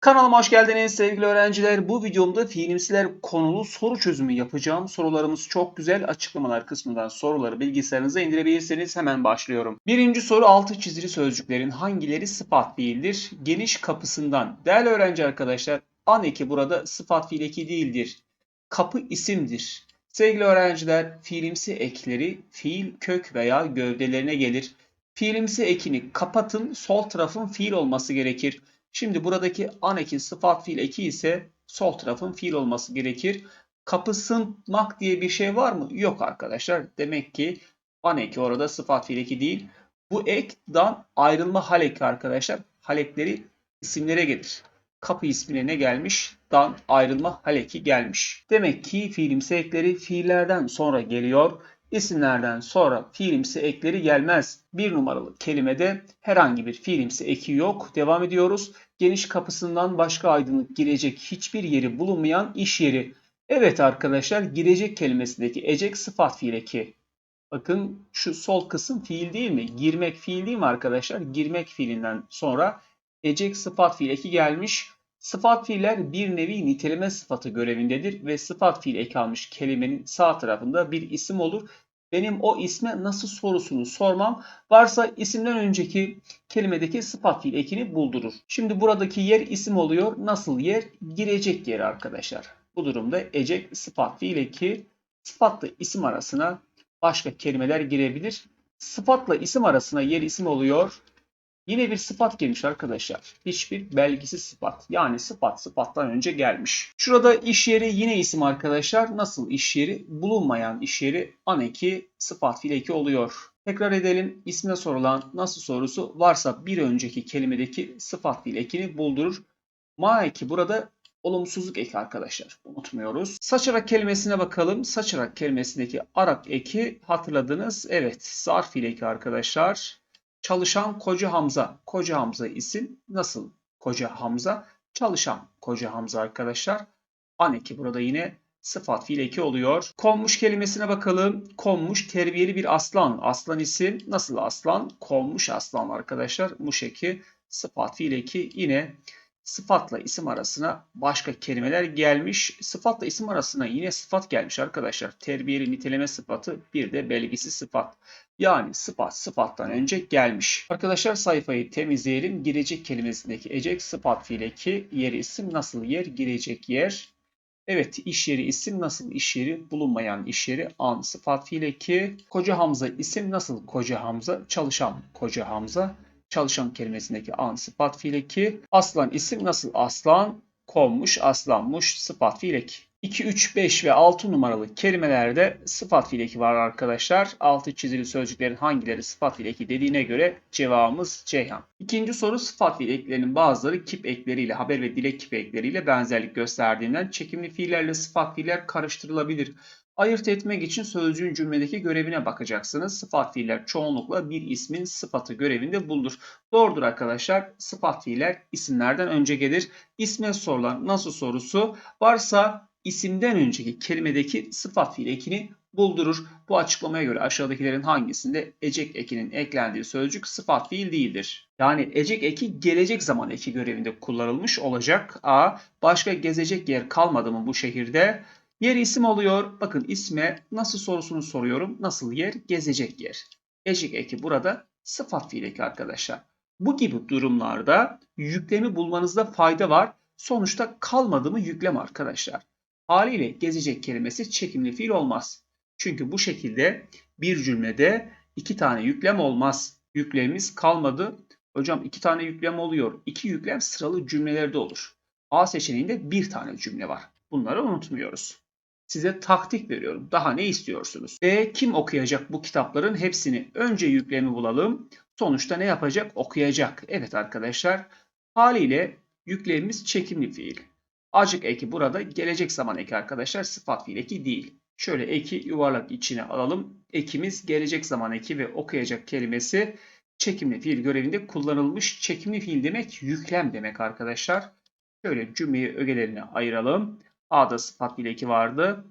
Kanalıma hoş geldiniz sevgili öğrenciler. Bu videomda fiilimsiler konulu soru çözümü yapacağım. Sorularımız çok güzel. Açıklamalar kısmından soruları bilgisayarınıza indirebilirseniz hemen başlıyorum. Birinci soru altı çizili sözcüklerin hangileri sıfat fiildir? Geniş kapısından. Değerli öğrenci arkadaşlar an eki burada sıfat fiil eki değildir. Kapı isimdir. Sevgili öğrenciler fiilimsi ekleri fiil kök veya gövdelerine gelir. Fiilimsi ekini kapatın sol tarafın fiil olması gerekir. Şimdi buradaki an eki sıfat fiil eki ise sol tarafın fiil olması gerekir. Kapısınmak diye bir şey var mı? Yok arkadaşlar. Demek ki an eki orada sıfat fiil eki değil. Bu ekdan ayrılma hal eki arkadaşlar. Hal ekleri isimlere gelir. Kapı ismine ne gelmiş? Dan ayrılma hal eki gelmiş. Demek ki fiilimsi ekleri fiillerden sonra geliyor. İsimlerden sonra fiilimsi ekleri gelmez. Bir numaralı kelimede herhangi bir fiilimsi eki yok. Devam ediyoruz. Geniş kapısından başka aydınlık girecek hiçbir yeri bulunmayan iş yeri. Evet arkadaşlar girecek kelimesindeki ecek sıfat fiil eki. Bakın şu sol kısım fiil değil mi? Girmek fiil değil mi arkadaşlar? Girmek fiilinden sonra ecek sıfat fiil eki gelmiş. Sıfat fiiller bir nevi niteleme sıfatı görevindedir ve sıfat fiil eki almış kelimenin sağ tarafında bir isim olur. Benim o isme nasıl sorusunu sormam varsa isimden önceki kelimedeki sıfat fiil ekini buldurur. Şimdi buradaki yer isim oluyor. Nasıl yer? Girecek yer arkadaşlar. Bu durumda ecek sıfat fiil eki sıfatla isim arasına başka kelimeler girebilir. Sıfatla isim arasına yer isim oluyor. Yine bir sıfat gelmiş arkadaşlar. Hiçbir belgisiz sıfat. Yani sıfat sıfattan önce gelmiş. Şurada iş yeri yine isim arkadaşlar. Nasıl iş yeri? Bulunmayan iş yeri an eki sıfat fiil eki oluyor. Tekrar edelim. İsme sorulan nasıl sorusu varsa bir önceki kelimedeki sıfat fiil ekini buldurur. Ma eki burada olumsuzluk eki arkadaşlar. Unutmuyoruz. Saçarak kelimesine bakalım. Saçarak kelimesindeki arak eki hatırladınız. Evet zarf eki arkadaşlar. Çalışan Koca Hamza. Koca Hamza isim. Nasıl Koca Hamza? Çalışan Koca Hamza arkadaşlar. An eki burada yine sıfat fiil eki oluyor. Konmuş kelimesine bakalım. Konmuş terbiyeli bir aslan. Aslan isim. Nasıl aslan? Konmuş aslan arkadaşlar. Muş eki sıfat fiil eki yine sıfatla isim arasına başka kelimeler gelmiş. Sıfatla isim arasına yine sıfat gelmiş arkadaşlar. Terbiyeli niteleme sıfatı bir de belgisi sıfat. Yani sıfat sıfattan önce gelmiş. Arkadaşlar sayfayı temizleyelim. Girecek kelimesindeki ecek sıfat fiil eki yeri isim nasıl yer girecek yer. Evet iş yeri isim nasıl iş yeri bulunmayan iş yeri an sıfat fiil eki. Koca Hamza isim nasıl koca Hamza çalışan koca Hamza çalışan kelimesindeki an sıfat fiil eki. Aslan isim nasıl aslan konmuş aslanmış sıfat fiil eki. 2, 3, 5 ve 6 numaralı kelimelerde sıfat fiil eki var arkadaşlar. Altı çizili sözcüklerin hangileri sıfat fiil eki dediğine göre cevabımız Ceyhan. İkinci soru sıfat fiil eklerinin bazıları kip ekleriyle haber ve dilek kip ekleriyle benzerlik gösterdiğinden çekimli fiillerle sıfat fiiller karıştırılabilir. Ayırt etmek için sözcüğün cümledeki görevine bakacaksınız. Sıfat fiiller çoğunlukla bir ismin sıfatı görevinde bulunur. Doğrudur arkadaşlar. Sıfat fiiller isimlerden önce gelir. İsme sorulan nasıl sorusu varsa isimden önceki kelimedeki sıfat fiil ekini buldurur. Bu açıklamaya göre aşağıdakilerin hangisinde ecek ekinin eklendiği sözcük sıfat fiil değildir? Yani ecek eki gelecek zaman eki görevinde kullanılmış olacak. A. Başka gezecek yer kalmadı mı bu şehirde? Yer isim oluyor. Bakın isme nasıl sorusunu soruyorum. Nasıl yer? Gezecek yer. Ecek eki burada sıfat fiil eki arkadaşlar. Bu gibi durumlarda yüklemi bulmanızda fayda var. Sonuçta kalmadı mı yüklem arkadaşlar. Haliyle gezecek kelimesi çekimli fiil olmaz. Çünkü bu şekilde bir cümlede iki tane yüklem olmaz. Yüklemimiz kalmadı. Hocam iki tane yüklem oluyor. İki yüklem sıralı cümlelerde olur. A seçeneğinde bir tane cümle var. Bunları unutmuyoruz. Size taktik veriyorum. Daha ne istiyorsunuz? E kim okuyacak bu kitapların hepsini? Önce yüklemi bulalım. Sonuçta ne yapacak? Okuyacak. Evet arkadaşlar. Haliyle yüklemimiz çekimli fiil. Acık eki burada gelecek zaman eki arkadaşlar. Sıfat fiil eki değil. Şöyle eki yuvarlak içine alalım. Ekimiz gelecek zaman eki ve okuyacak kelimesi çekimli fiil görevinde kullanılmış. Çekimli fiil demek yüklem demek arkadaşlar. Şöyle cümleyi ögelerine ayıralım. A'da sıfat fiil eki vardı.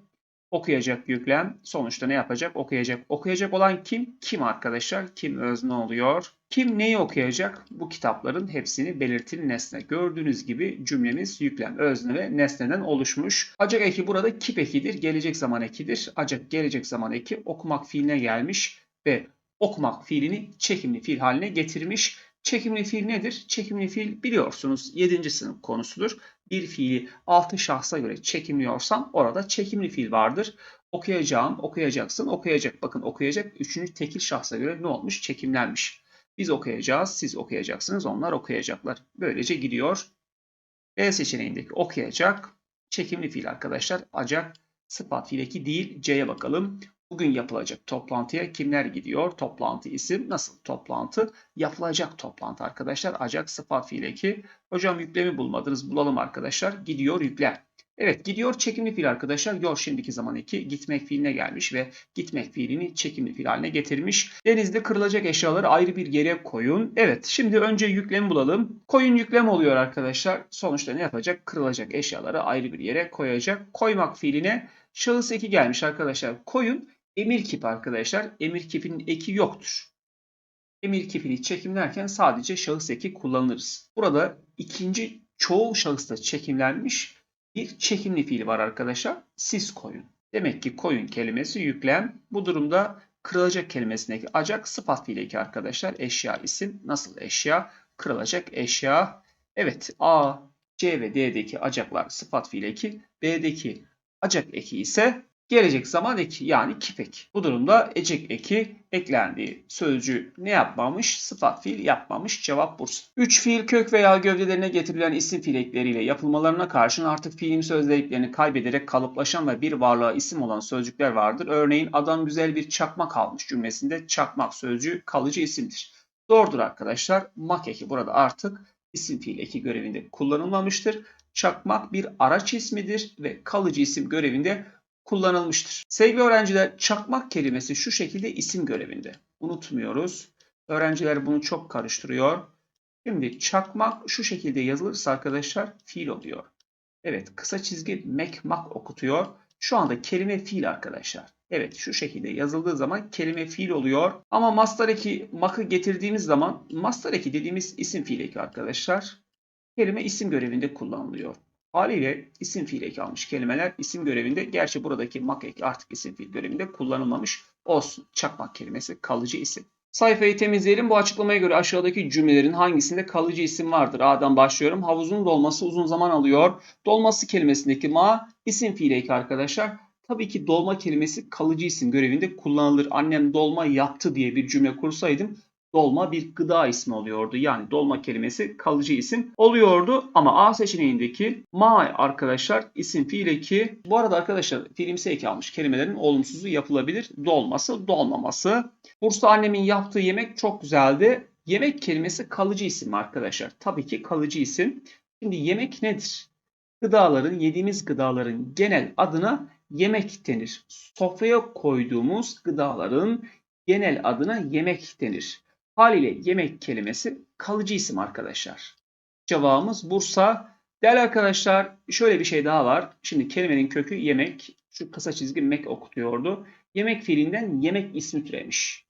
Okuyacak yüklem sonuçta ne yapacak? Okuyacak. Okuyacak olan kim? Kim arkadaşlar? Kim özne oluyor? Kim neyi okuyacak? Bu kitapların hepsini belirtili nesne. Gördüğünüz gibi cümlemiz yüklem, özne ve nesneden oluşmuş. Acak eki burada kip ekidir. Gelecek zaman ekidir. Acak gelecek zaman eki okumak fiiline gelmiş ve okumak fiilini çekimli fiil haline getirmiş. Çekimli fiil nedir? Çekimli fiil biliyorsunuz 7. sınıf konusudur. Bir fiili 6 şahsa göre çekimliyorsam orada çekimli fiil vardır. Okuyacağım, okuyacaksın, okuyacak. Bakın okuyacak üçüncü tekil şahsa göre ne olmuş? Çekimlenmiş. Biz okuyacağız, siz okuyacaksınız, onlar okuyacaklar. Böylece gidiyor. B seçeneğindeki okuyacak çekimli fiil arkadaşlar. Acak sıfat fiil değil. C'ye bakalım. Bugün yapılacak toplantıya kimler gidiyor? Toplantı isim. Nasıl toplantı? Yapılacak toplantı arkadaşlar. Acak sıfat fiil eki. Hocam yüklemi bulmadınız. Bulalım arkadaşlar. Gidiyor yükler. Evet gidiyor çekimli fiil arkadaşlar. Yor şimdiki zaman eki gitmek fiiline gelmiş ve gitmek fiilini çekimli fiil haline getirmiş. Denizde kırılacak eşyaları ayrı bir yere koyun. Evet şimdi önce yüklemi bulalım. Koyun yüklem oluyor arkadaşlar. Sonuçta ne yapacak? Kırılacak eşyaları ayrı bir yere koyacak. Koymak fiiline şahıs eki gelmiş arkadaşlar. Koyun emir kipi arkadaşlar. Emir kipinin eki yoktur. Emir kipini çekimlerken sadece şahıs eki kullanırız. Burada ikinci çoğul şahısta çekimlenmiş bir çekimli fiil var arkadaşlar. Siz koyun. Demek ki koyun kelimesi yüklem. Bu durumda kırılacak kelimesindeki acak sıfat fiili eki arkadaşlar. Eşya isim. Nasıl eşya? Kırılacak eşya. Evet A, C ve D'deki acaklar sıfat fiil eki. B'deki acak eki ise gelecek zaman eki yani kip eki. Bu durumda ecek eki eklendiği sözcü ne yapmamış? Sıfat fiil yapmamış. Cevap Bursa. 3 fiil kök veya gövdelerine getirilen isim fiil ekleriyle yapılmalarına karşın artık fiilimsi özelliklerini kaybederek kalıplaşan ve bir varlığa isim olan sözcükler vardır. Örneğin adam güzel bir çakmak almış cümlesinde çakmak sözcüğü kalıcı isimdir. Doğrudur arkadaşlar. Mak eki burada artık isim fiil eki görevinde kullanılmamıştır. Çakmak bir araç ismidir ve kalıcı isim görevinde kullanılmıştır. Sevgili öğrenciler çakmak kelimesi şu şekilde isim görevinde. Unutmuyoruz. Öğrenciler bunu çok karıştırıyor. Şimdi çakmak şu şekilde yazılırsa arkadaşlar fiil oluyor. Evet kısa çizgi mekmak okutuyor. Şu anda kelime fiil arkadaşlar. Evet şu şekilde yazıldığı zaman kelime fiil oluyor. Ama master eki makı getirdiğimiz zaman master eki dediğimiz isim fiil eki arkadaşlar. Kelime isim görevinde kullanılıyor. Haliyle isim fiil eki almış kelimeler isim görevinde. Gerçi buradaki mak eki artık isim fiil görevinde kullanılmamış olsun. Çakmak kelimesi kalıcı isim. Sayfayı temizleyelim. Bu açıklamaya göre aşağıdaki cümlelerin hangisinde kalıcı isim vardır? A'dan başlıyorum. Havuzun dolması uzun zaman alıyor. Dolması kelimesindeki ma isim fiil eki arkadaşlar. Tabii ki dolma kelimesi kalıcı isim görevinde kullanılır. Annem dolma yaptı diye bir cümle kursaydım dolma bir gıda ismi oluyordu. Yani dolma kelimesi kalıcı isim oluyordu. Ama A seçeneğindeki ma arkadaşlar isim fiil eki. Bu arada arkadaşlar fiilimsi eki almış kelimelerin olumsuzu yapılabilir. Dolması, dolmaması. Bursa annemin yaptığı yemek çok güzeldi. Yemek kelimesi kalıcı isim arkadaşlar. Tabii ki kalıcı isim. Şimdi yemek nedir? Gıdaların, yediğimiz gıdaların genel adına yemek denir. Sofraya koyduğumuz gıdaların genel adına yemek denir. Haliyle yemek kelimesi kalıcı isim arkadaşlar. Cevabımız Bursa. Değerli arkadaşlar şöyle bir şey daha var. Şimdi kelimenin kökü yemek. Şu kısa çizgi mek okutuyordu. Yemek fiilinden yemek ismi türemiş.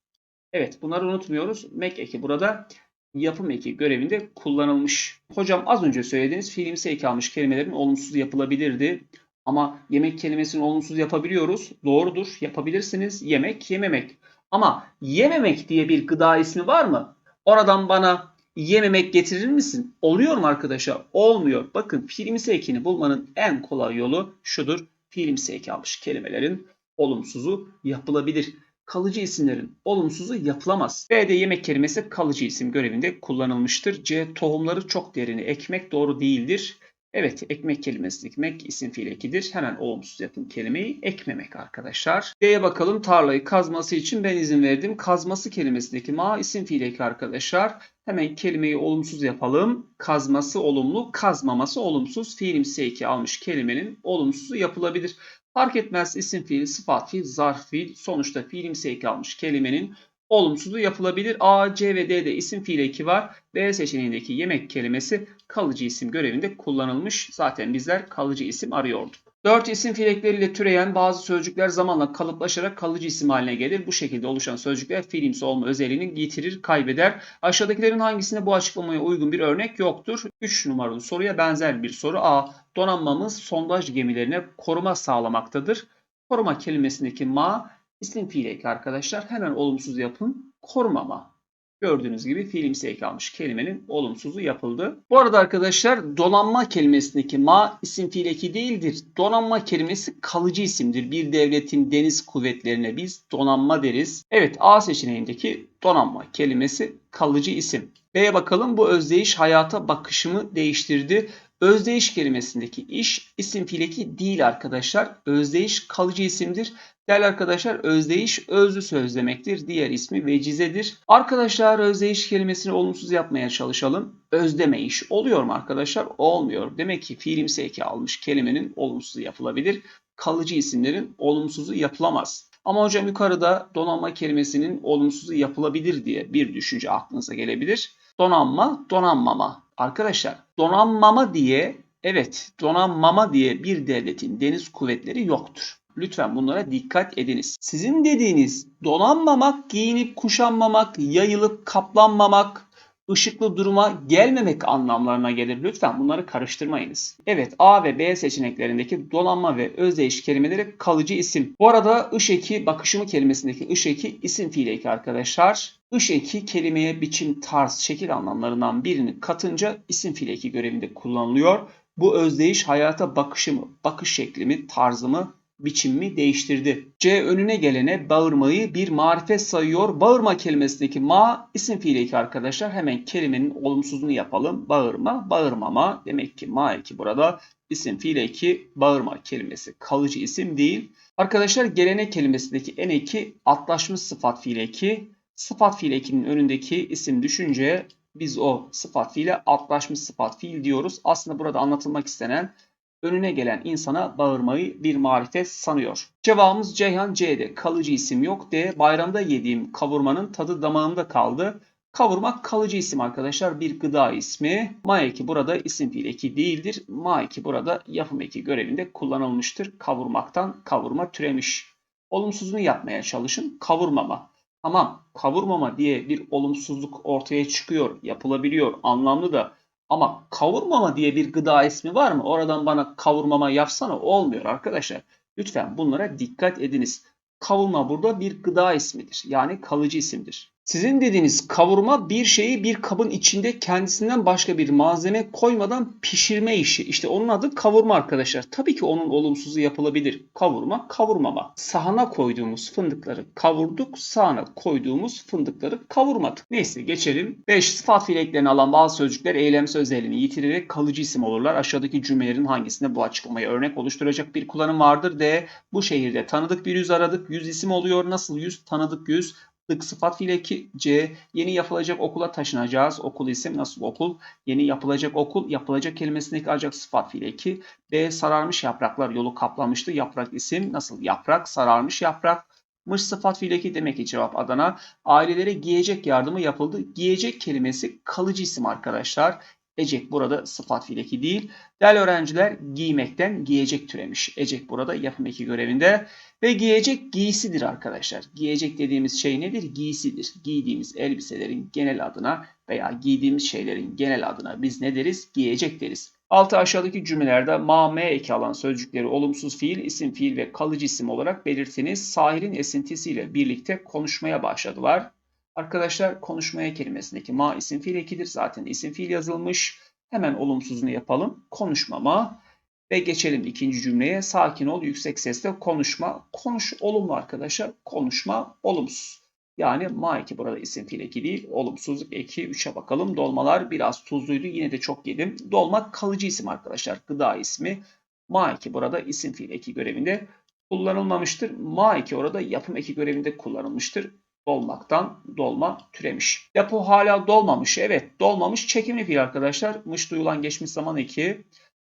Evet bunları unutmuyoruz. Mek eki burada yapım eki görevinde kullanılmış. Hocam az önce söylediğiniz fiilimsi eki almış kelimelerin olumsuz yapılabilirdi. Ama yemek kelimesini olumsuz yapabiliyoruz. Doğrudur. Yapabilirsiniz. Yemek, yememek. Ama yememek diye bir gıda ismi var mı? Oradan bana yememek getirir misin? Oluyor mu arkadaşlar? Olmuyor. Bakın fiilimsi bulmanın en kolay yolu şudur. Fiilimsi almış kelimelerin olumsuzu yapılabilir. Kalıcı isimlerin olumsuzu yapılamaz. B'de yemek kelimesi kalıcı isim görevinde kullanılmıştır. C tohumları çok derini ekmek doğru değildir. Evet ekmek kelimesi ekmek isim fiil ekidir. Hemen olumsuz yapım kelimeyi ekmemek arkadaşlar. D'ye bakalım tarlayı kazması için ben izin verdim. Kazması kelimesindeki ma isim fiil eki arkadaşlar. Hemen kelimeyi olumsuz yapalım. Kazması olumlu, kazmaması olumsuz. Fiilimsi eki almış kelimenin olumsuzu yapılabilir. Fark etmez isim fiil, sıfat fiil, zarf fiil sonuçta fiilimsi eki almış kelimenin olumsuzu yapılabilir. A, C ve D'de isim fiil eki var. B seçeneğindeki yemek kelimesi kalıcı isim görevinde kullanılmış. Zaten bizler kalıcı isim arıyorduk. Dört isim fiilekleriyle türeyen bazı sözcükler zamanla kalıplaşarak kalıcı isim haline gelir. Bu şekilde oluşan sözcükler fiilimsi olma özelliğini yitirir, kaybeder. Aşağıdakilerin hangisinde bu açıklamaya uygun bir örnek yoktur? 3 numaralı soruya benzer bir soru. A. Donanmamız sondaj gemilerine koruma sağlamaktadır. Koruma kelimesindeki ma isim fiil eki arkadaşlar. Hemen olumsuz yapın. Korumama. Gördüğünüz gibi fiilimsi eki almış kelimenin olumsuzu yapıldı. Bu arada arkadaşlar donanma kelimesindeki ma isim fiil eki değildir. Donanma kelimesi kalıcı isimdir. Bir devletin deniz kuvvetlerine biz donanma deriz. Evet A seçeneğindeki donanma kelimesi kalıcı isim. B'ye bakalım bu özdeyiş hayata bakışımı değiştirdi. Özdeyiş kelimesindeki iş isim fiil eki değil arkadaşlar. Özdeyiş kalıcı isimdir. Değerli arkadaşlar özdeyiş özlü söz demektir. Diğer ismi vecizedir. Arkadaşlar özdeyiş kelimesini olumsuz yapmaya çalışalım. Özdeme iş oluyor mu arkadaşlar? Olmuyor. Demek ki fiilimsi eki almış kelimenin olumsuzu yapılabilir. Kalıcı isimlerin olumsuzu yapılamaz. Ama hocam yukarıda donanma kelimesinin olumsuzu yapılabilir diye bir düşünce aklınıza gelebilir. Donanma, donanmama. Arkadaşlar donanmama diye evet donanmama diye bir devletin deniz kuvvetleri yoktur. Lütfen bunlara dikkat ediniz. Sizin dediğiniz donanmamak, giyinip kuşanmamak, yayılıp kaplanmamak, ışıklı duruma gelmemek anlamlarına gelir. Lütfen bunları karıştırmayınız. Evet A ve B seçeneklerindeki donanma ve özdeyiş kelimeleri kalıcı isim. Bu arada ış eki bakışımı kelimesindeki ış eki isim fiil eki arkadaşlar. Iş eki kelimeye biçim, tarz, şekil anlamlarından birini katınca isim fiil eki görevinde kullanılıyor. Bu özdeyiş hayata bakışımı, bakış şeklimi, tarzımı biçimimi değiştirdi. C önüne gelene bağırmayı bir marifet sayıyor. Bağırma kelimesindeki ma isim fiili eki arkadaşlar. Hemen kelimenin olumsuzunu yapalım. Bağırma, bağırmama. Demek ki ma eki burada isim fiil eki bağırma kelimesi kalıcı isim değil. Arkadaşlar gelene kelimesindeki en eki atlaşmış sıfat fiil eki. Sıfat fiil ekinin önündeki isim düşünce biz o sıfat fiile atlaşmış sıfat fiil diyoruz. Aslında burada anlatılmak istenen önüne gelen insana bağırmayı bir marifet sanıyor. Cevabımız Ceyhan C'de. Kalıcı isim yok. D. Bayramda yediğim kavurmanın tadı damağımda kaldı. Kavurmak kalıcı isim arkadaşlar. Bir gıda ismi. Ma eki burada isim fiil eki değildir. Ma eki burada yapım eki görevinde kullanılmıştır. Kavurmaktan kavurma türemiş. Olumsuzunu yapmaya çalışın. Kavurmama. Tamam kavurmama diye bir olumsuzluk ortaya çıkıyor. Yapılabiliyor. Anlamlı da ama kavurmama diye bir gıda ismi var mı? Oradan bana kavurmama yapsana olmuyor arkadaşlar. Lütfen bunlara dikkat ediniz. Kavurma burada bir gıda ismidir. Yani kalıcı isimdir. Sizin dediğiniz kavurma bir şeyi bir kabın içinde kendisinden başka bir malzeme koymadan pişirme işi. İşte onun adı kavurma arkadaşlar. Tabii ki onun olumsuzu yapılabilir. Kavurma, kavurmama. Sahana koyduğumuz fındıkları kavurduk, sahana koyduğumuz fındıkları kavurmadık. Neyse geçelim. 5. Sıfat fiileklerini alan bazı sözcükler eylemsel özelliğini yitirerek kalıcı isim olurlar. Aşağıdaki cümlelerin hangisinde bu açıklamayı örnek oluşturacak bir kullanım vardır? D. Bu şehirde tanıdık bir yüz aradık. Yüz isim oluyor. Nasıl yüz? Tanıdık yüz. Lık sıfat fiili eki C. Yeni yapılacak okula taşınacağız. Okul isim nasıl okul? Yeni yapılacak okul yapılacak kelimesindeki acak sıfat fiili eki. D. Sararmış yapraklar yolu kaplamıştı. Yaprak isim nasıl yaprak? Sararmış yaprak. Mış sıfat fiili eki demek ki cevap Adana. Ailelere giyecek yardımı yapıldı. Giyecek kelimesi kalıcı isim arkadaşlar. Ecek burada sıfat fiil eki değil. Değerli öğrenciler giymekten giyecek türemiş. Ecek burada yapım eki görevinde. Ve giyecek giysidir arkadaşlar. Giyecek dediğimiz şey nedir? Giysidir. Giydiğimiz elbiselerin genel adına veya giydiğimiz şeylerin genel adına biz ne deriz? Giyecek deriz. Altı aşağıdaki cümlelerde ma, me eki alan sözcükleri olumsuz fiil, isim fiil ve kalıcı isim olarak belirtiniz. Sahil'in esintisiyle birlikte konuşmaya başladılar. Arkadaşlar konuşmaya kelimesindeki ma isim fiil ekidir. Zaten isim fiil yazılmış. Hemen olumsuzunu yapalım. Konuşmama. Ve geçelim ikinci cümleye. Sakin ol, yüksek sesle konuşma. Konuş olumlu arkadaşlar. Konuşma olumsuz. Yani ma eki burada isim fiil eki değil. Olumsuzluk eki 3'e bakalım. Dolmalar biraz tuzluydu. Yine de çok yedim. Dolma kalıcı isim arkadaşlar. Gıda ismi. Ma eki burada isim fiil eki görevinde kullanılmamıştır. Ma eki orada yapım eki görevinde kullanılmıştır dolmaktan dolma türemiş. Yapı hala dolmamış. Evet dolmamış çekimli fiil arkadaşlar. Mış duyulan geçmiş zaman eki.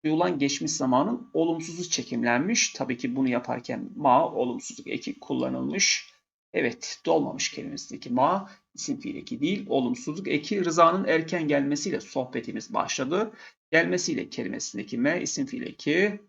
Duyulan geçmiş zamanın olumsuzu çekimlenmiş. Tabii ki bunu yaparken ma olumsuzluk eki kullanılmış. Evet dolmamış kelimesindeki ma isim fiil eki değil olumsuzluk eki Rıza'nın erken gelmesiyle sohbetimiz başladı. Gelmesiyle kelimesindeki me isim fiil eki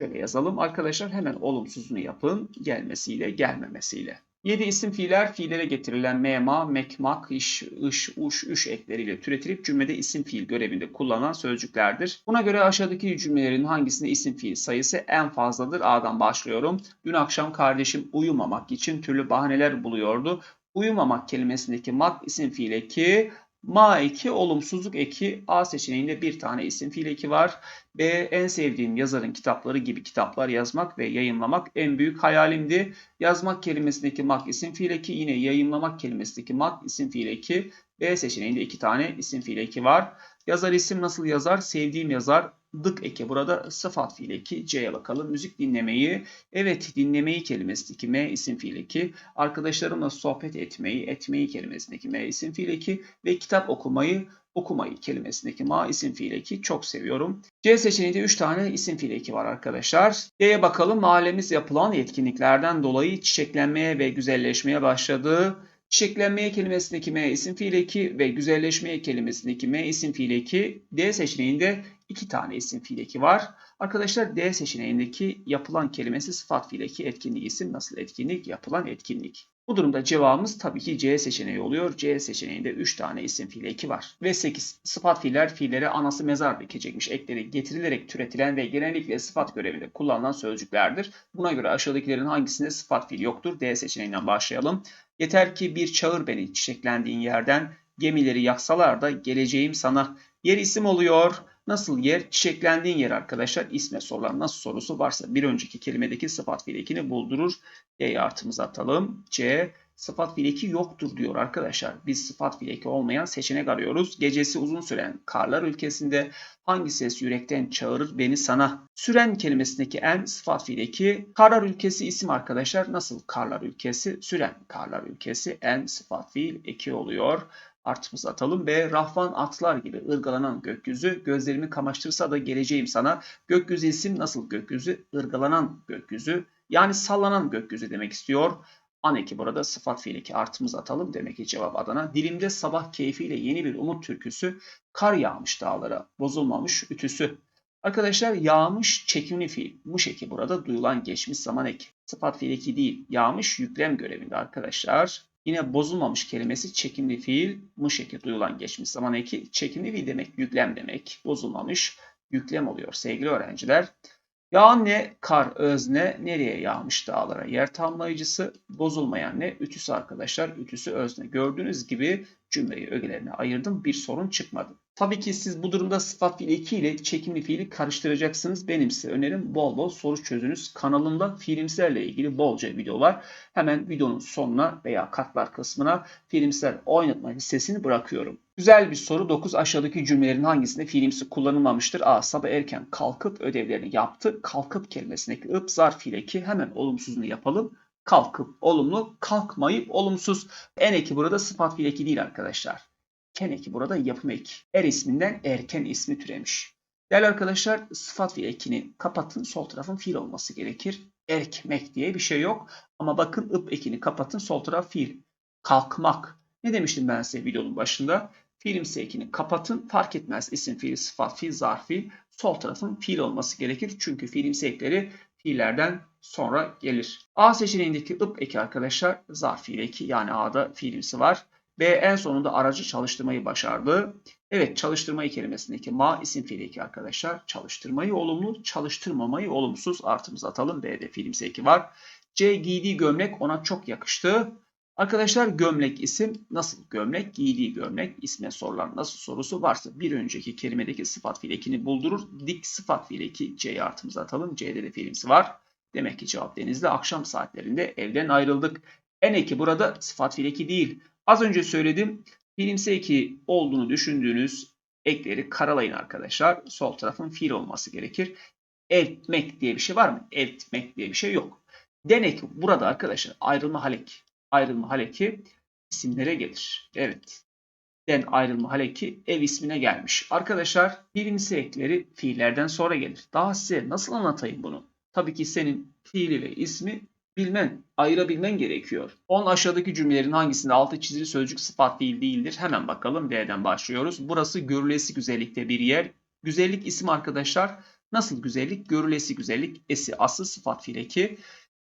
Şöyle yazalım arkadaşlar hemen olumsuzunu yapın gelmesiyle gelmemesiyle. 7 isim fiiller fiillere getirilen mema, mek, mak, iş, ış, uş, üş ekleriyle türetilip cümlede isim fiil görevinde kullanılan sözcüklerdir. Buna göre aşağıdaki cümlelerin hangisinde isim fiil sayısı en fazladır? A'dan başlıyorum. Dün akşam kardeşim uyumamak için türlü bahaneler buluyordu. Uyumamak kelimesindeki mak isim fiil eki, ma eki olumsuzluk eki. A seçeneğinde bir tane isim fiil eki var. B en sevdiğim yazarın kitapları gibi kitaplar yazmak ve yayınlamak en büyük hayalimdi. Yazmak kelimesindeki mak isim fiil eki yine yayınlamak kelimesindeki mak isim fiil eki. B seçeneğinde iki tane isim fiil eki var. Yazar isim nasıl yazar? Sevdiğim yazar. Dık eki burada sıfat fiil eki. C'ye bakalım. Müzik dinlemeyi. Evet dinlemeyi kelimesindeki M isim fiil eki. Arkadaşlarımla sohbet etmeyi, etmeyi kelimesindeki M isim fiil eki. Ve kitap okumayı, okumayı kelimesindeki ma isim fiil eki çok seviyorum. C seçeneğinde 3 tane isim fiil eki var arkadaşlar. D'ye bakalım. Mahallemiz yapılan etkinliklerden dolayı çiçeklenmeye ve güzelleşmeye başladı. Çiçeklenmeye kelimesindeki M isim fiil eki ve güzelleşmeye kelimesindeki M isim fiil eki D seçeneğinde iki tane isim fiil eki var. Arkadaşlar D seçeneğindeki yapılan kelimesi sıfat fiil eki etkinlik isim nasıl etkinlik yapılan etkinlik. Bu durumda cevabımız tabii ki C seçeneği oluyor. C seçeneğinde 3 tane isim fiil eki var. Ve 8. Sıfat fiiller fiillere anası mezar dikecekmiş ekleri getirilerek türetilen ve genellikle sıfat görevinde kullanılan sözcüklerdir. Buna göre aşağıdakilerin hangisinde sıfat fiil yoktur? D seçeneğinden başlayalım. Yeter ki bir çağır beni çiçeklendiğin yerden gemileri yaksalar da geleceğim sana. Yer isim oluyor. Nasıl yer? Çiçeklendiğin yer arkadaşlar. İsme sorulan nasıl sorusu varsa bir önceki kelimedeki sıfat fiil ekini buldurur. D'ye artımızı atalım. C. Sıfat fiil eki yoktur diyor arkadaşlar. Biz sıfat fiil eki olmayan seçenek arıyoruz. Gecesi uzun süren karlar ülkesinde hangi ses yürekten çağırır beni sana? Süren kelimesindeki en sıfat fiil eki. Karlar ülkesi isim arkadaşlar. Nasıl karlar ülkesi? Süren karlar ülkesi en sıfat fiil eki oluyor. Artımızı atalım. B. Rahvan atlar gibi ırgalanan gökyüzü. Gözlerimi kamaştırsa da geleceğim sana. Gökyüzü isim nasıl gökyüzü? Irgalanan gökyüzü. Yani sallanan gökyüzü demek istiyor. An eki burada sıfat fiil eki artımızı atalım. Demek ki cevap Adana. Dilimde sabah keyfiyle yeni bir umut türküsü. Kar yağmış dağlara. Bozulmamış ütüsü. Arkadaşlar yağmış çekimli fiil. Muş eki burada duyulan geçmiş zaman eki. Sıfat fiil eki değil. Yağmış yüklem görevinde arkadaşlar. Yine bozulmamış kelimesi çekimli fiil, mış eki duyulan geçmiş zaman eki. Çekimli fiil demek yüklem demek. Bozulmamış yüklem oluyor sevgili öğrenciler. Yağan ne? Kar, özne. Nereye yağmış dağlara? Yer tamlayıcısı. Bozulmayan ne? Ütüsü arkadaşlar. Ütüsü özne. Gördüğünüz gibi cümleyi ögelerine ayırdım. Bir sorun çıkmadı. Tabii ki siz bu durumda sıfat fiil 2 ile çekimli fiili karıştıracaksınız. Benim size önerim bol bol soru çözünüz. Kanalımda fiilimserle ilgili bolca video var. Hemen videonun sonuna veya katlar kısmına fiilimsel oynatma listesini bırakıyorum. Güzel bir soru. 9 aşağıdaki cümlelerin hangisinde fiilimsi kullanılmamıştır? A. Sabah erken kalkıp ödevlerini yaptı. Kalkıp kelimesindeki ıp zarf fiil eki hemen olumsuzunu yapalım kalkıp olumlu, kalkmayıp olumsuz. En eki burada sıfat fiil eki değil arkadaşlar. Ken eki burada yapım eki. Er isminden erken ismi türemiş. Değerli arkadaşlar sıfat fiil ekini kapatın. Sol tarafın fiil olması gerekir. Erkmek diye bir şey yok. Ama bakın ıp ekini kapatın. Sol taraf fiil. Kalkmak. Ne demiştim ben size videonun başında? Fiilimsi ekini kapatın. Fark etmez isim fiil, sıfat fiil, zarf fiil. Sol tarafın fiil olması gerekir. Çünkü fiilimsi ekleri fiillerden sonra gelir. A seçeneğindeki ıp eki arkadaşlar zarf fiil eki yani A'da fiilimsi var. B en sonunda aracı çalıştırmayı başardı. Evet çalıştırmayı kelimesindeki ma isim fiil eki arkadaşlar. Çalıştırmayı olumlu, çalıştırmamayı olumsuz artımızı atalım. B'de fiilimsi eki var. C giydiği gömlek ona çok yakıştı. Arkadaşlar gömlek isim nasıl gömlek? Giydiği gömlek isme sorulan nasıl sorusu varsa bir önceki kelimedeki sıfat fiil ekini buldurur. Dik sıfat fiil eki C'ye artımızı atalım. C'de de fiilimsi var. Demek ki cevap denizde akşam saatlerinde evden ayrıldık. En eki burada sıfat fiil eki değil. Az önce söyledim. Fiilimsi eki olduğunu düşündüğünüz ekleri karalayın arkadaşlar. Sol tarafın fiil olması gerekir. Eltmek diye bir şey var mı? Eltmek diye bir şey yok. Denek burada arkadaşlar ayrılma halek. Ayrılma haleki isimlere gelir. Evet. Den ayrılma haleki ev ismine gelmiş. Arkadaşlar fiilimsi ekleri fiillerden sonra gelir. Daha size nasıl anlatayım bunu? Tabii ki senin fiili ve ismi bilmen, ayırabilmen gerekiyor. 10 aşağıdaki cümlelerin hangisinde altı çizili sözcük sıfat fiil değildir? Hemen bakalım. D'den başlıyoruz. Burası görülesi güzellikte bir yer. Güzellik isim arkadaşlar. Nasıl güzellik? Görülesi güzellik. Esi asıl sıfat fiil eki.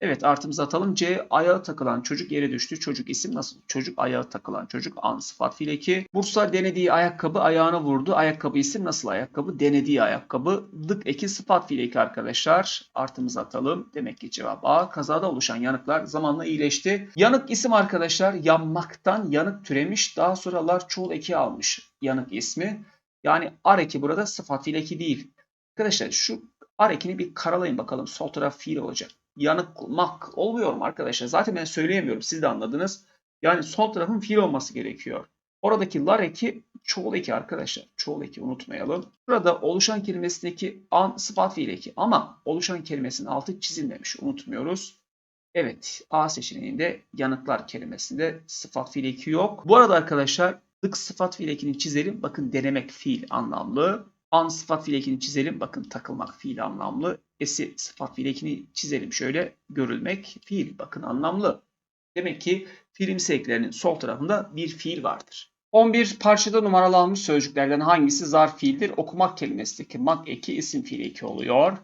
Evet artımızı atalım. C ayağa takılan çocuk yere düştü. Çocuk isim nasıl? Çocuk ayağa takılan çocuk an sıfat fiil eki. Bursa denediği ayakkabı ayağına vurdu. Ayakkabı isim nasıl ayakkabı? Denediği ayakkabı. Dık eki sıfat fiil eki arkadaşlar. Artımızı atalım. Demek ki cevap A. Kazada oluşan yanıklar zamanla iyileşti. Yanık isim arkadaşlar yanmaktan yanık türemiş. Daha sonralar çoğul eki almış. Yanık ismi. Yani ar eki burada sıfat fiil eki değil. Arkadaşlar şu ar ekini bir karalayın bakalım. Sol taraf fiil olacak yanıkmak olmuyor mu arkadaşlar? Zaten ben söyleyemiyorum. Siz de anladınız. Yani sol tarafın fiil olması gerekiyor. Oradaki lar eki çoğul eki arkadaşlar. Çoğul eki unutmayalım. Burada oluşan kelimesindeki an sıfat fiil eki ama oluşan kelimesinin altı çizilmemiş. Unutmuyoruz. Evet A seçeneğinde yanıklar kelimesinde sıfat fiil eki yok. Bu arada arkadaşlar lık sıfat fiil ekini çizelim. Bakın denemek fiil anlamlı. An sıfat fiil ekini çizelim. Bakın takılmak fiil anlamlı. Esi sıfat fiil çizelim. Şöyle görülmek fiil. Bakın anlamlı. Demek ki fiilimsi eklerinin sol tarafında bir fiil vardır. 11 parçada numaralanmış sözcüklerden hangisi zarf fiildir? Okumak kelimesindeki mak eki isim fiil eki oluyor.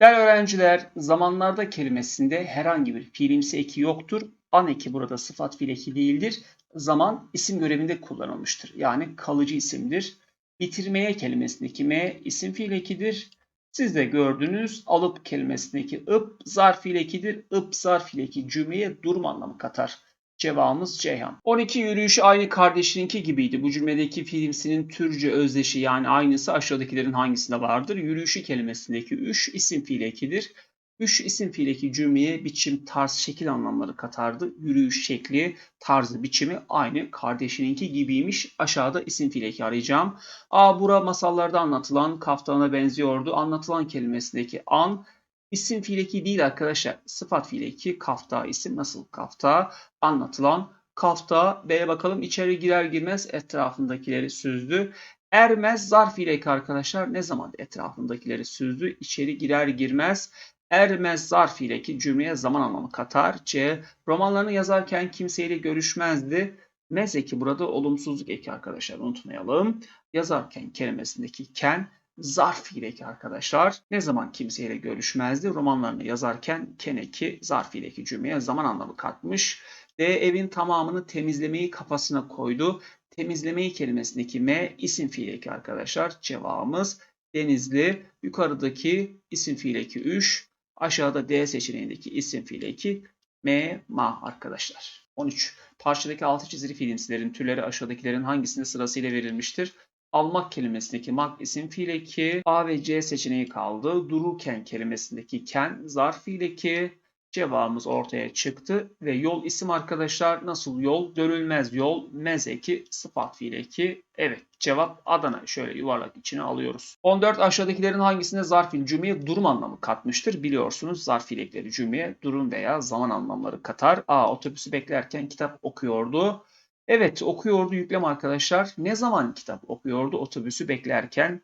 Değerli öğrenciler, zamanlarda kelimesinde herhangi bir fiilimsi eki yoktur. An eki burada sıfat fiil eki değildir. Zaman isim görevinde kullanılmıştır. Yani kalıcı isimdir. Bitirmeye kelimesindeki me isim fiil ekidir. Siz de gördünüz alıp kelimesindeki ıp zarf fiil ekidir. Ip zarf fiil eki cümleye durum anlamı katar. Cevabımız Ceyhan. 12 yürüyüşü aynı kardeşininki gibiydi. Bu cümledeki fiilimsinin türcü özdeşi yani aynısı aşağıdakilerin hangisinde vardır? Yürüyüşü kelimesindeki üş isim fiil ekidir. Üç isim fiildeki cümleye biçim, tarz, şekil anlamları katardı. Yürüyüş şekli, tarzı, biçimi aynı kardeşininki gibiymiş. Aşağıda isim fiileki arayacağım. A bura masallarda anlatılan kaftana benziyordu. Anlatılan kelimesindeki an isim fiileki değil arkadaşlar. Sıfat fiileki kafta isim nasıl kafta anlatılan kafta B'ye bakalım içeri girer girmez etrafındakileri süzdü. Ermez zarf ileki arkadaşlar ne zaman etrafındakileri süzdü içeri girer girmez Ermez zarf ile ki cümleye zaman anlamı katar. C. Romanlarını yazarken kimseyle görüşmezdi. Mez eki burada olumsuzluk eki arkadaşlar unutmayalım. Yazarken kelimesindeki ken zarf ileki arkadaşlar. Ne zaman kimseyle görüşmezdi? Romanlarını yazarken ken eki zarf ileki cümleye zaman anlamı katmış. D. Evin tamamını temizlemeyi kafasına koydu. Temizlemeyi kelimesindeki me isim fiil eki arkadaşlar. Cevabımız Denizli. Yukarıdaki isim fiil eki 3. Aşağıda D seçeneğindeki isim fiil eki M, ma arkadaşlar. 13. Parçadaki altı çizili fiilimsilerin türleri aşağıdakilerin hangisinde sırasıyla verilmiştir? Almak kelimesindeki mak isim fiil eki, A ve C seçeneği kaldı. Dururken kelimesindeki ken zarf fiil eki, Cevabımız ortaya çıktı ve yol isim arkadaşlar nasıl yol? Dönülmez yol, mezeki, sıfat fiil eki. Evet cevap Adana. Şöyle yuvarlak içine alıyoruz. 14 aşağıdakilerin hangisinde zarf fiil cümleye durum anlamı katmıştır? Biliyorsunuz zarf fiil ekleri cümleye durum veya zaman anlamları katar. A. Otobüsü beklerken kitap okuyordu. Evet okuyordu yüklem arkadaşlar. Ne zaman kitap okuyordu? Otobüsü beklerken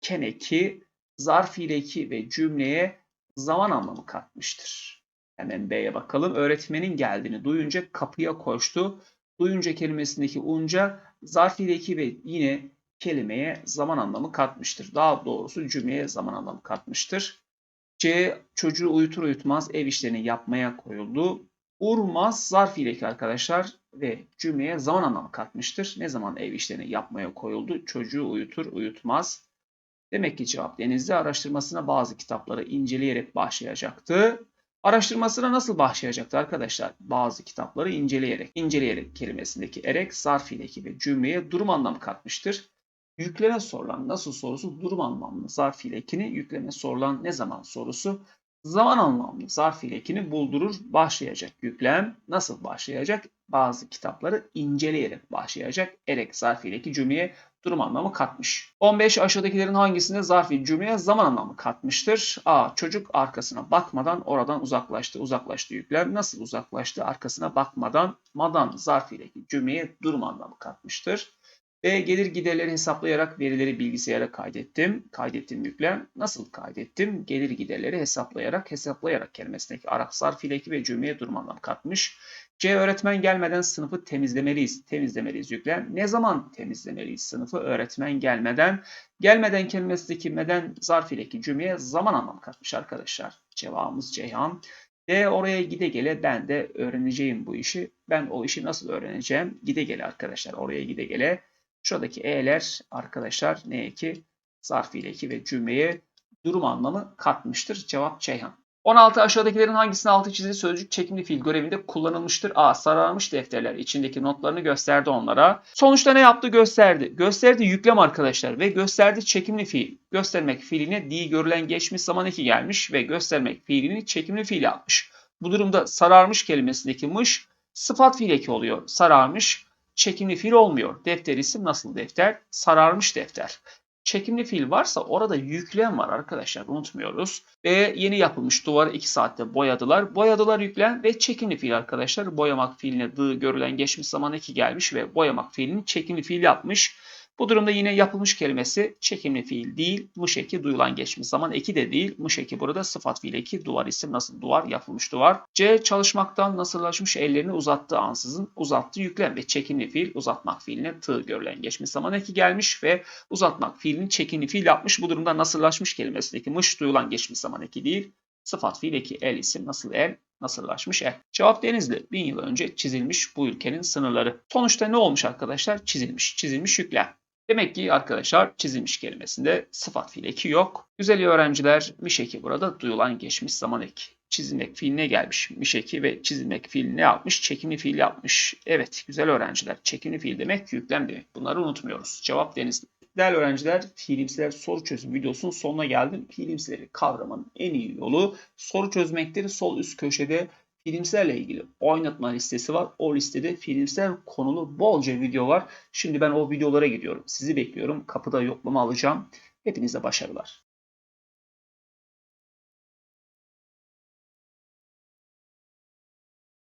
keneki, zarf fiil eki ve cümleye zaman anlamı katmıştır. Hemen B'ye bakalım. Öğretmenin geldiğini duyunca kapıya koştu. Duyunca kelimesindeki unca zarf ileki ve yine kelimeye zaman anlamı katmıştır. Daha doğrusu cümleye zaman anlamı katmıştır. C. Çocuğu uyutur uyutmaz ev işlerini yapmaya koyuldu. Urmaz zarf ileki arkadaşlar ve cümleye zaman anlamı katmıştır. Ne zaman ev işlerini yapmaya koyuldu? Çocuğu uyutur uyutmaz. Demek ki cevap denizde araştırmasına bazı kitapları inceleyerek başlayacaktı. Araştırmasına nasıl başlayacaktı arkadaşlar? Bazı kitapları inceleyerek. İnceleyerek kelimesindeki erek zarf ileki ve cümleye durum anlamı katmıştır. Yükleme sorulan nasıl sorusu durum anlamlı zarf ilekini, yükleme sorulan ne zaman sorusu zaman anlamlı zarf ilekini buldurur. Başlayacak yüklem nasıl başlayacak? Bazı kitapları inceleyerek başlayacak. Erek zarf ileki cümleye durum anlamı katmış. 15 aşağıdakilerin hangisinde zarfi cümleye zaman anlamı katmıştır? A. Çocuk arkasına bakmadan oradan uzaklaştı. Uzaklaştı yüklem. Nasıl uzaklaştı? Arkasına bakmadan madan zarfiyle cümleye durum anlamı katmıştır. B. Gelir giderleri hesaplayarak verileri bilgisayara kaydettim. Kaydettim yüklem. Nasıl kaydettim? Gelir giderleri hesaplayarak hesaplayarak kelimesindeki arak zarf ve cümleye durum anlamı katmış. C. Öğretmen gelmeden sınıfı temizlemeliyiz. Temizlemeliyiz yüklem. Ne zaman temizlemeliyiz sınıfı? Öğretmen gelmeden. Gelmeden kelimesindeki meden zarf ileki cümleye zaman anlamı katmış arkadaşlar. Cevabımız Ceyhan. D. Oraya gide gele ben de öğreneceğim bu işi. Ben o işi nasıl öğreneceğim? Gide gele arkadaşlar. Oraya gide gele. Şuradaki e'ler arkadaşlar ne eki? Zarf ileki ve cümleye durum anlamı katmıştır. Cevap Ceyhan. 16 aşağıdakilerin hangisinin altı çizili sözcük çekimli fiil görevinde kullanılmıştır? A. Sararmış defterler içindeki notlarını gösterdi onlara. Sonuçta ne yaptı? Gösterdi. Gösterdi yüklem arkadaşlar ve gösterdi çekimli fiil. Göstermek fiiline di görülen geçmiş zaman eki gelmiş ve göstermek fiilini çekimli fiil yapmış. Bu durumda sararmış kelimesindeki mış sıfat fiil eki oluyor. Sararmış çekimli fiil olmuyor. Defter isim nasıl defter? Sararmış defter çekimli fiil varsa orada yüklem var arkadaşlar unutmuyoruz. Ve yeni yapılmış duvarı 2 saatte boyadılar. Boyadılar yüklem ve çekimli fiil arkadaşlar. Boyamak fiiline dı görülen geçmiş zaman eki gelmiş ve boyamak fiilini çekimli fiil yapmış. Bu durumda yine yapılmış kelimesi çekimli fiil değil, mış eki duyulan geçmiş zaman eki de değil. Mış eki burada sıfat fiil eki duvar isim nasıl duvar yapılmış duvar. C çalışmaktan nasırlaşmış ellerini uzattığı ansızın uzattı yüklem ve çekimli fiil uzatmak fiiline tığ görülen geçmiş zaman eki gelmiş ve uzatmak fiilini çekimli fiil yapmış. Bu durumda nasırlaşmış kelimesindeki mış duyulan geçmiş zaman eki değil. Sıfat fiil eki el isim nasıl el nasırlaşmış el. Cevap Denizli. Bin yıl önce çizilmiş bu ülkenin sınırları. Sonuçta ne olmuş arkadaşlar? Çizilmiş. Çizilmiş yüklem. Demek ki arkadaşlar çizilmiş kelimesinde sıfat fiil eki yok. Güzel öğrenciler miş eki burada duyulan geçmiş zaman eki. Çizilmek fiiline gelmiş miş eki ve çizilmek fiil ne yapmış? Çekimli fiil yapmış. Evet güzel öğrenciler. Çekimli fiil demek yüklem demek. Bunları unutmuyoruz. Cevap Denizli. Değerli öğrenciler, fiilimsiler soru çözüm videosunun sonuna geldim. Fiilimsileri kavramanın en iyi yolu soru çözmektir. Sol üst köşede filmlerle ilgili oynatma listesi var. O listede filmsel konulu bolca video var. Şimdi ben o videolara gidiyorum. Sizi bekliyorum. Kapıda yoklama alacağım. Hepinize başarılar.